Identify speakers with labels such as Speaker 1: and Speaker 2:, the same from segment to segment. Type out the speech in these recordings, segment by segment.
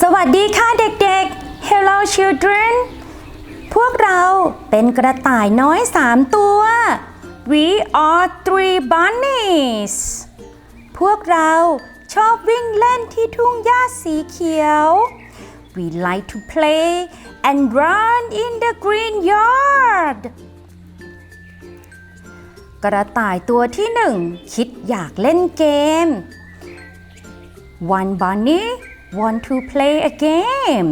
Speaker 1: สวัสดีค่ะเด็กๆ Hello children พวกเราเป็นกระต่ายน้อยสามตัว We are three bunnies พวกเราชอบวิ่งเล่นที่ทุ่งหญ้าสีเขียว We like to play and run in the green yard กระต่ายตัวที่หนึ่งคิดอยากเล่นเกม One bunny want to play a game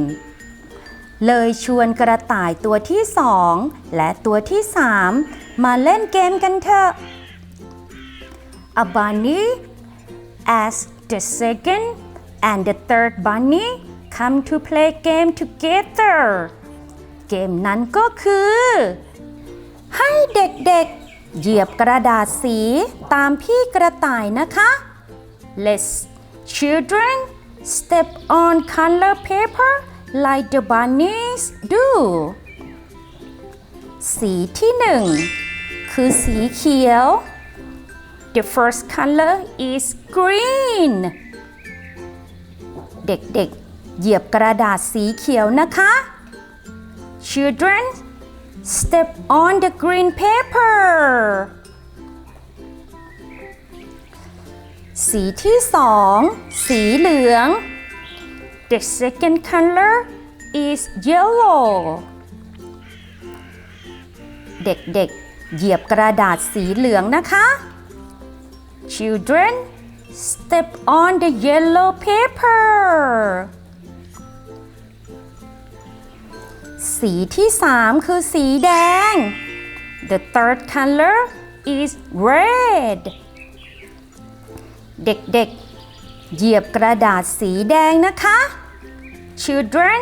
Speaker 1: เลยชวนกระต่ายตัวที่สองและตัวที่สามมาเล่นเกมกันเถอะ A bunny asked the second and the third bunny come to play game together เกมนั้นก็คือ ให้เด็กๆ เหยียบกระดาษสีตามพี่กระต่ายนะคะ Let's children step on color paper like the bunnies do สีที่หนึ่งคือสีเขียว The first color is green เด็กๆ เหยียบกระดาษสีเขียวนะคะ Children step on the green paper สีที่สองสีเหลือง The second color is yellow เด็กๆ เหยียบกระดาษสีเหลืองนะคะ Children step on the yellow paper สีที่สามคือสีแดง The third color is red เด็กๆ เหยียบกระดาษสีแดงนะคะ Children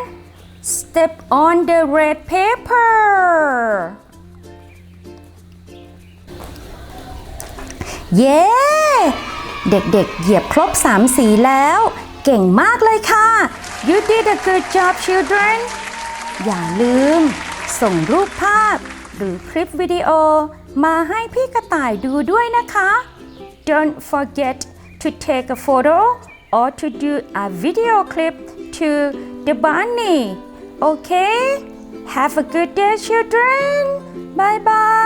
Speaker 1: step on the red paper เย้ เด็กๆ เหยียบครบ3สีแล้ว เก่งมากเลยค่ะ You did a good job children อย่าลืม ส่งรูปภาพ หรือคลิปวิดีโอ มาให้พี่กระต่ายดูด้วยนะคะ Don't forget to take a photo or to do a video clip to the bunny. Okay? Have a good day, children. Bye bye.